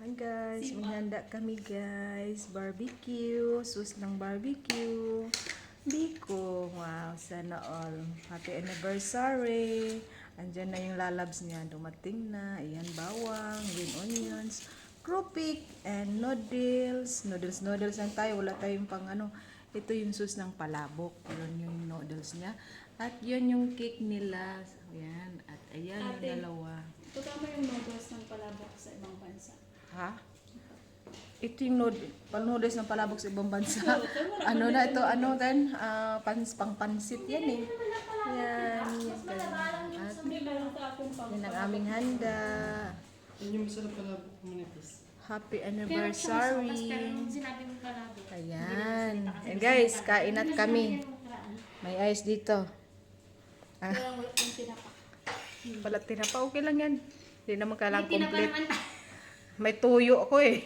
Hi guys, may handa kami guys. Barbecue, sus ng barbecue. Biko, wow, sana all. Happy anniversary. Andyan na yung lalabs niya, dumating na. Ayan, bawang, green onions, krupik, and noodles. Noodles, noodles lang tayo. Wala tayong pang ano. Ito yung sus ng palabok. Yun yung noodles niya. At yun yung cake nila. Ayan, at ayan yung Ate. dalawa. Ito tama yung noodles ng palabok. Ha? Ito yung nod, noodles ng palabok sa ibang bansa. ano na ito, ano then, ah, pans, pang pansit yan eh. Yan, yan. At yan ang aming handa. Yun yung masarap pala manipis. Happy anniversary. palabok. Ayan. And guys, kainat kami. May ice dito. Ah, wala tinapa. okay lang yan. Hindi naman kailangan complete. May tuyo ako eh.